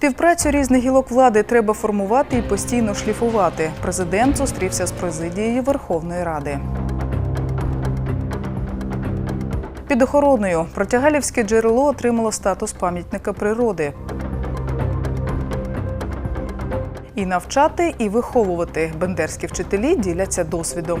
Співпрацю різних гілок влади треба формувати і постійно шліфувати. Президент зустрівся з президією Верховної Ради. Під охороною Протягалівське джерело отримало статус пам'ятника природи. І навчати, і виховувати бендерські вчителі діляться досвідом.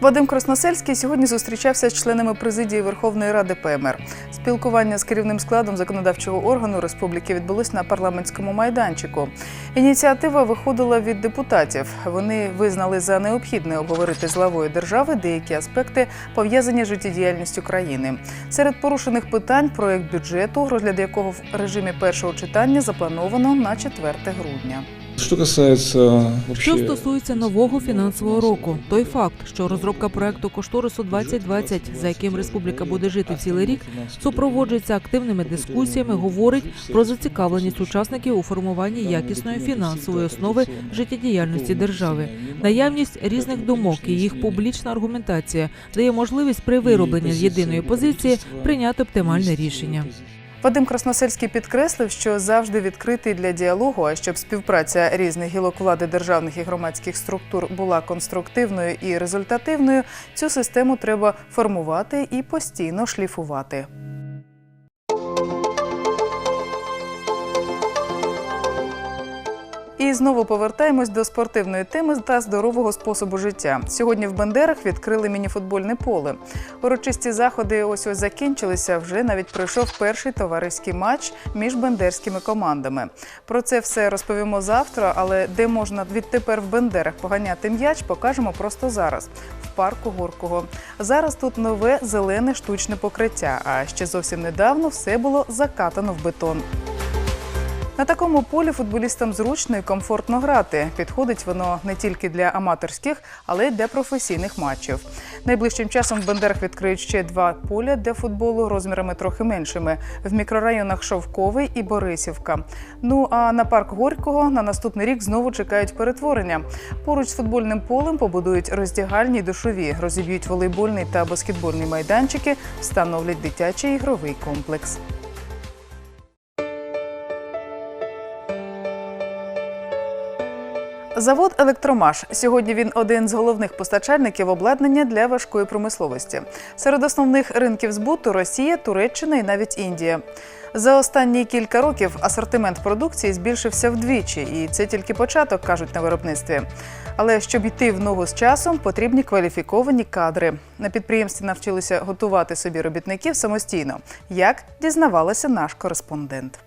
Вадим Красносельський сьогодні зустрічався з членами президії Верховної Ради ПМР. Спілкування з керівним складом законодавчого органу республіки відбулось на парламентському майданчику. Ініціатива виходила від депутатів. Вони визнали за необхідне обговорити з главою держави деякі аспекти, пов'язані з життєдіяльністю країни. Серед порушених питань проект бюджету, розгляд якого в режимі першого читання заплановано на 4 грудня. Что касается вообще... Що стосується нового фінансового року, той факт, що розробка проекту кошторису 2020, за яким республіка буде жити цілий рік, супроводжується активними дискусіями, говорить про зацікавленість учасників у формуванні якісної фінансової основи життєдіяльності держави. Наявність різних думок і їх публічна аргументація дає можливість при виробленні єдиної позиції прийняти оптимальне рішення. Вадим Красносельський підкреслив, що завжди відкритий для діалогу, а щоб співпраця різних гілок влади державних і громадських структур була конструктивною і результативною, цю систему треба формувати і постійно шліфувати. І знову повертаємось до спортивної теми та здорового способу життя. Сьогодні в Бендерах відкрили мініфутбольне поле. Урочисті заходи ось ось закінчилися. Вже навіть пройшов перший товариський матч між бендерськими командами. Про це все розповімо завтра. Але де можна відтепер в Бендерах поганяти м'яч, покажемо просто зараз. В парку Горкого. Зараз тут нове зелене штучне покриття. А ще зовсім недавно все було закатано в бетон. На такому полі футболістам зручно і комфортно грати. Підходить воно не тільки для аматорських, але й для професійних матчів. Найближчим часом в Бендерах відкриють ще два поля для футболу розмірами трохи меншими в мікрорайонах Шовковий і Борисівка. Ну а на парк Горького на наступний рік знову чекають перетворення. Поруч з футбольним полем побудують роздягальні душові, розіб'ють волейбольний та баскетбольний майданчики, встановлять дитячий ігровий комплекс. Завод Електромаш сьогодні він один з головних постачальників обладнання для важкої промисловості. Серед основних ринків збуту Росія, Туреччина і навіть Індія. За останні кілька років асортимент продукції збільшився вдвічі, і це тільки початок, кажуть на виробництві. Але щоб йти в ногу з часом, потрібні кваліфіковані кадри. На підприємстві навчилися готувати собі робітників самостійно. Як дізнавалася наш кореспондент.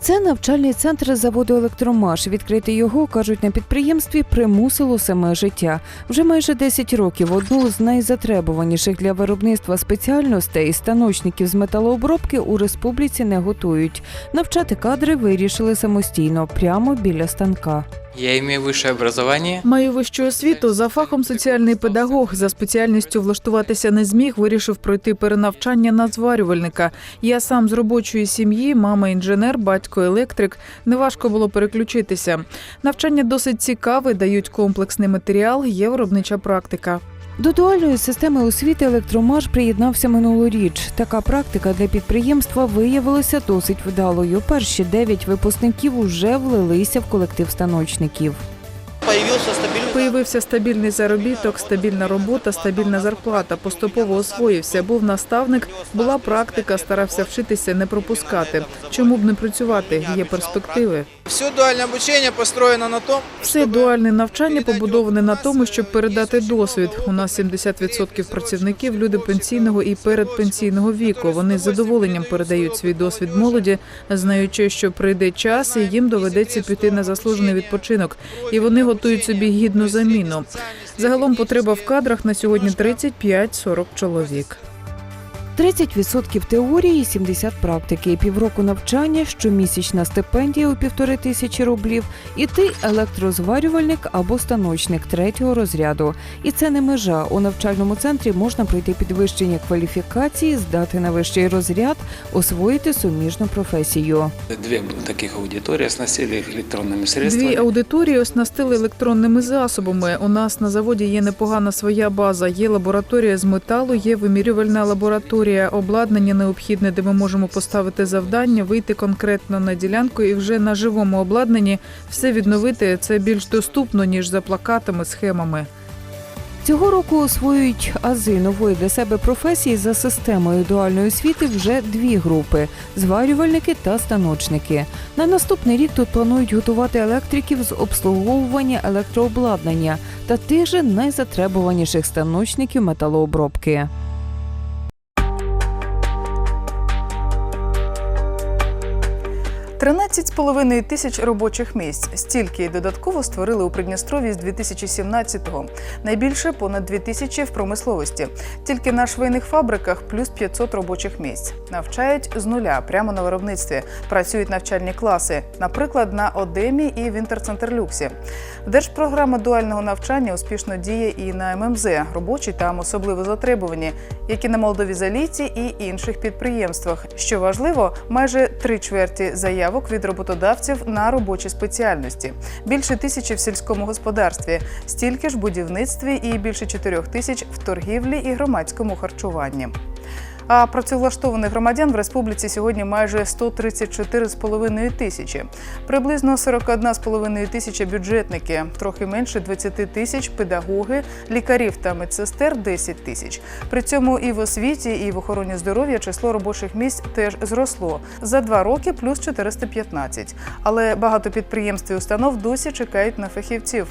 Це навчальний центр заводу Електромаш. Відкрити його, кажуть, на підприємстві примусило саме життя. Вже майже 10 років одну з найзатребуваніших для виробництва спеціальностей станочників з металообробки у республіці не готують. Навчати кадри вирішили самостійно, прямо біля станка. Я имею высшее образование. Маю вищу освіту за фахом соціальний педагог. За спеціальністю влаштуватися не зміг, вирішив пройти перенавчання на зварювальника. Я сам з робочої сім'ї, мама інженер, батько електрик. Неважко було переключитися. Навчання досить цікаве, дають комплексний матеріал, є виробнича практика. До дуальної системи освіти Електромаш приєднався минулоріч. Така практика для підприємства виявилася досить вдалою. Перші дев'ять випускників уже влилися в колектив станочників. Стабильный Появився стабільний заробіток, стабільна робота, стабільна зарплата. Поступово освоївся. Був наставник, була практика, старався вчитися, не пропускати. Чому б не працювати? Є перспективи. Все дуальное обучение построено на том, Все дуальне навчання побудоване на тому, щоб передати досвід. У нас 70% працівників люди пенсійного і передпенсійного віку. Вони з задоволенням передають свій досвід молоді, знаючи, що прийде час, і їм доведеться піти на заслужений відпочинок, і вони готують собі гідну заміну. Загалом потреба в кадрах на сьогодні 35-40 чоловік. 30% теорії, 70 практики, півроку навчання, щомісячна стипендія у півтори тисячі рублів, і ти електрозварювальник або станочник третього розряду. І це не межа. У навчальному центрі можна пройти підвищення кваліфікації, здати на вищий розряд, освоїти суміжну професію. Две таких аудитории оснастили их электронными средствами. Дві аудиторії оснастили електронними засобами. У нас на заводі є непогана своя база. Є лабораторія з металу, є вимірювальна лабораторія, обладнання необхідне, де ми можемо поставити завдання, вийти конкретно на ділянку і вже на живому обладнанні все відновити. Це більш доступно ніж за плакатами, схемами. Цього року освоюють ази нової для себе професії за системою дуальної освіти вже дві групи зварювальники та станочники. На наступний рік тут планують готувати електриків з обслуговування електрообладнання та тих же найзатребуваніших станочників металообробки. Тринадцять з половиною тисяч робочих місць. Стільки додатково створили у Придністров'ї з 2017-го. Найбільше понад 2 тисячі в промисловості. Тільки на швейних фабриках плюс 500 робочих місць. Навчають з нуля прямо на виробництві. Працюють навчальні класи, наприклад, на Одемі і в Інтерцентрлюксі. Держпрограма дуального навчання успішно діє і на ММЗ, робочі там особливо затребувані, як і на молдовізаліті і інших підприємствах. Що важливо, майже три чверті заявок від роботодавців на робочі спеціальності, більше тисячі в сільському господарстві, стільки ж в будівництві і більше чотирьох тисяч в торгівлі і громадському харчуванні. А працевлаштованих громадян в республіці сьогодні майже 134,5 тисячі. Приблизно 41,5 тисячі бюджетники, трохи менше 20 тисяч педагоги, лікарів та медсестер 10 тисяч. При цьому і в освіті, і в охороні здоров'я число робочих місць теж зросло за два роки плюс 415. Але багато підприємств і установ досі чекають на фахівців.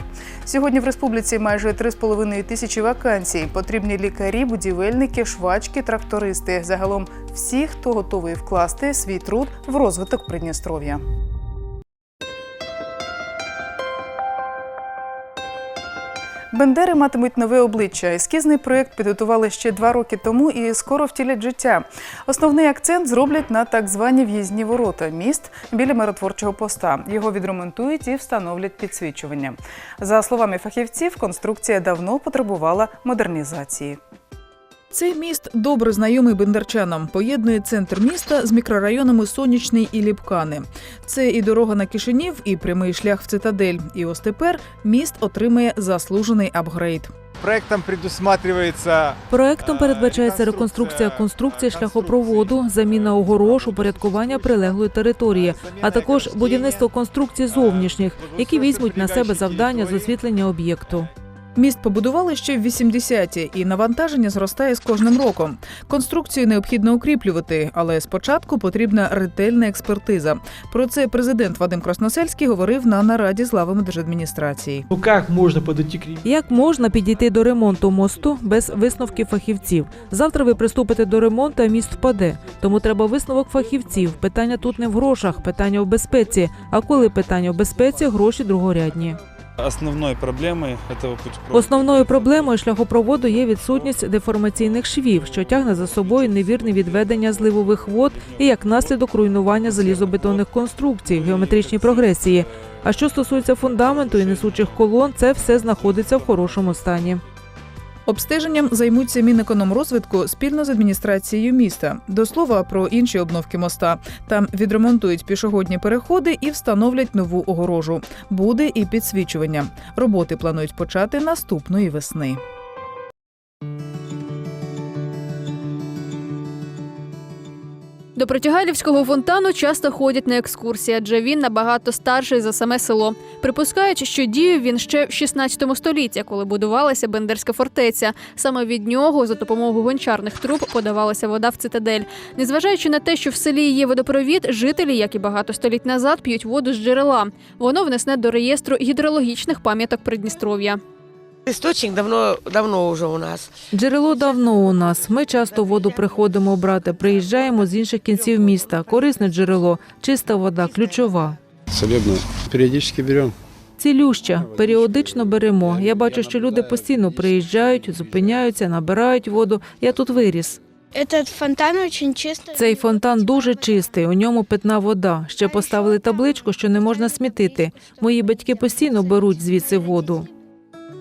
Сьогодні в республіці майже 3,5 тисячі вакансій. Потрібні лікарі, будівельники, швачки, трактористи. Загалом всі, хто готовий вкласти свій труд в розвиток Придністров'я. Бендери матимуть нове обличчя. Ескізний проєкт підготували ще два роки тому і скоро втілять життя. Основний акцент зроблять на так звані в'їзні ворота міст біля миротворчого поста. Його відремонтують і встановлять підсвічування. За словами фахівців, конструкція давно потребувала модернізації. Цей міст добре знайомий бендерчанам. Поєднує центр міста з мікрорайонами Сонячний і Ліпкани. Це і дорога на Кишинів, і прямий шлях в цитадель. І ось тепер міст отримає заслужений апгрейд. Проектом предусматривается Проектом передбачається реконструкція конструкції шляхопроводу, заміна огорож, упорядкування прилеглої території, а також будівництво конструкцій зовнішніх, які візьмуть на себе завдання з освітлення об'єкту. Міст побудували ще в 80-ті, і навантаження зростає з кожним роком. Конструкцію необхідно укріплювати, але спочатку потрібна ретельна експертиза. Про це президент Вадим Красносельський говорив на нараді з главами держадміністрації. Ну как можно подойти к? Як можна підійти до ремонту мосту без висновків фахівців? Завтра ви приступите до ремонту, а міст впаде. Тому треба висновок фахівців. Питання тут не в грошах, питання в безпеці. А коли питання в безпеці, гроші другорядні. Основной проблеми цього Основною проблемою шляхопроводу є відсутність деформаційних швів, що тягне за собою невірне відведення зливових вод і як наслідок руйнування залізобетонних конструкцій в геометричній прогресії. А що стосується фундаменту і несучих колон, це все знаходиться в хорошому стані. Обстеженням займуться Мінекономрозвитку спільно з адміністрацією міста. До слова про інші обновки моста. Там відремонтують пішохідні переходи і встановлять нову огорожу. Буде і підсвічування. Роботи планують почати наступної весни. До Протягалівського фонтану часто ходять на екскурсії, адже він набагато старший за саме село. Припускають, що діяв він ще в 16 столітті, коли будувалася Бендерська фортеця. Саме від нього за допомогою гончарних труб подавалася вода в цитадель. Незважаючи на те, що в селі є водопровід, жителі, як і багато століть назад, п'ють воду з джерела. Воно внесне до реєстру гідрологічних пам'яток Придністров'я. Істочник давно, давно уже у нас. Джерело давно у нас. Ми часто воду приходимо брати, приїжджаємо з інших кінців міста. Корисне джерело, чиста вода, ключова. Целебно. Периодически берем. Цілюща, періодично беремо. Я бачу, що люди постійно приїжджають, зупиняються, набирають воду. Я тут виріс. Этот фонтан очень чистый. Цей фонтан дуже чистий, у ньому питна вода. Ще поставили табличку, що не можна смітити. Мої батьки постійно беруть звідси воду.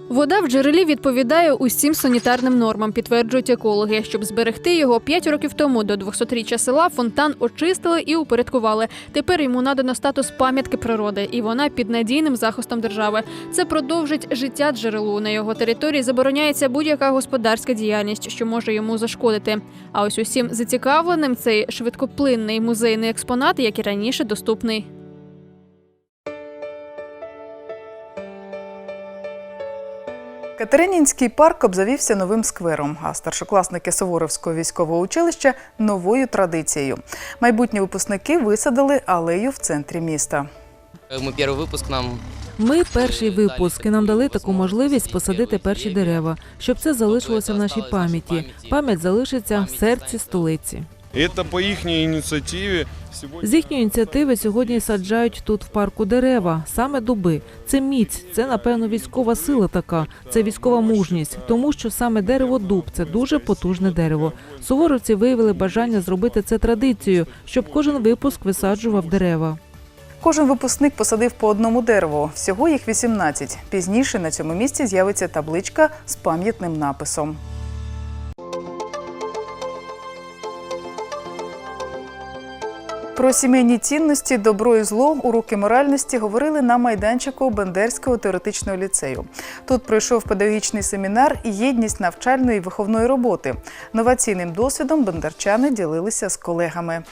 Вода в джерелі відповідає усім санітарним нормам, підтверджують екологи. Щоб зберегти його, 5 років тому до 200-річчя села фонтан очистили і упорядкували. Тепер йому надано статус пам'ятки природи, і вона під надійним захистом держави. Це продовжить життя джерелу. На його території забороняється будь-яка господарська діяльність, що може йому зашкодити. А ось усім зацікавленим цей швидкоплинний музейний експонат, як і раніше, доступний. Катеринінський парк обзавівся новим сквером, а старшокласники Суворовського військового училища новою традицією. Майбутні випускники висадили алею в центрі міста. Мы первый выпуск нам Ми перший випуск і нам дали таку можливість посадити перші дерева, щоб це залишилося в нашій пам'яті. Пам'ять залишиться в серці столиці. Это по их инициативе. з їхньої ініціативи сьогодні саджають тут в парку дерева, саме дуби. Це міць, це напевно військова сила така, це військова мужність, тому що саме дерево дуб це дуже потужне дерево. Суворовці виявили бажання зробити це традицією, щоб кожен випуск висаджував дерева. Кожен випускник посадив по одному дереву. Всього їх 18. Пізніше на цьому місці з'явиться табличка з пам'ятним написом. Про сімейні цінності, добро і зло, уроки моральності говорили на майданчику Бендерського теоретичного ліцею. Тут пройшов педагогічний семінар єдність навчальної і виховної роботи. Новаційним досвідом бендерчани ділилися з колегами.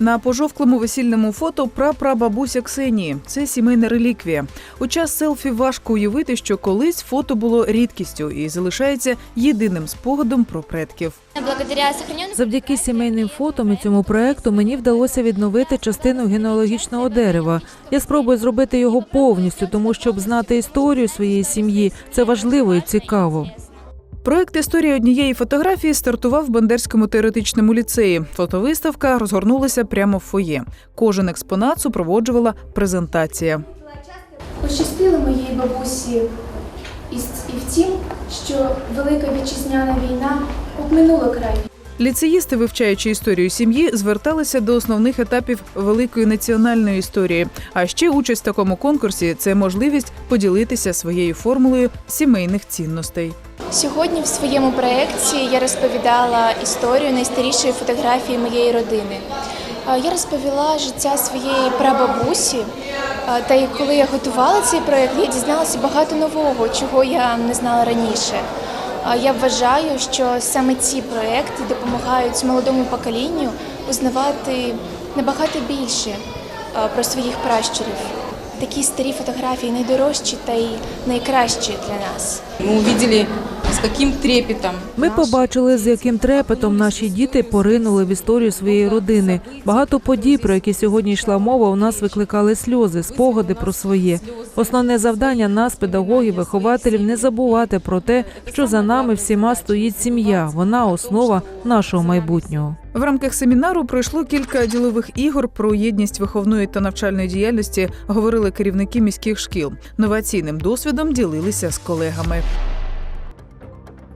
На пожовклому весільному фото прапрабабуся Ксенії. Це сімейна реліквія. У час селфі важко уявити, що колись фото було рідкістю і залишається єдиним спогадом про предків. Завдяки сімейним фото і цьому проекту мені вдалося відновити частину генеалогічного дерева. Я спробую зробити його повністю, тому щоб знати історію своєї сім'ї це важливо і цікаво. Проект Історія однієї фотографії стартував в Бендерському теоретичному ліцеї. Фотовиставка розгорнулася прямо в фоє. Кожен експонат супроводжувала презентація. пощастило моїй бабусі і, і в тім, що Велика вітчизняна війна обминула край. Ліцеїсти, вивчаючи історію сім'ї, зверталися до основних етапів великої національної історії. А ще участь в такому конкурсі це можливість поділитися своєю формулою сімейних цінностей. Сьогодні в своєму проєкті я розповідала історію найстарішої фотографії моєї родини. Я розповіла життя своєї прабабусі. Та й коли я готувала цей проєкт, я дізналася багато нового, чого я не знала раніше. Я вважаю, що саме ці проєкти допомагають молодому поколінню узнавати набагато більше про своїх пращурів. Такі старі фотографії найдорожчі та й найкращі для нас. Мы увидели, с каким трепетом Ми побачили, з яким трепетом наші діти поринули в історію своєї родини. Багато подій, про які сьогодні йшла мова, у нас викликали сльози, спогади про своє. Основне завдання нас, педагогів, вихователів, не забувати про те, що за нами всіма стоїть сім'я. Вона основа нашого майбутнього. В рамках семінару пройшло кілька ділових ігор про єдність виховної та навчальної діяльності. Говорили керівники міських шкіл. Новаційним досвідом ділилися з колегами.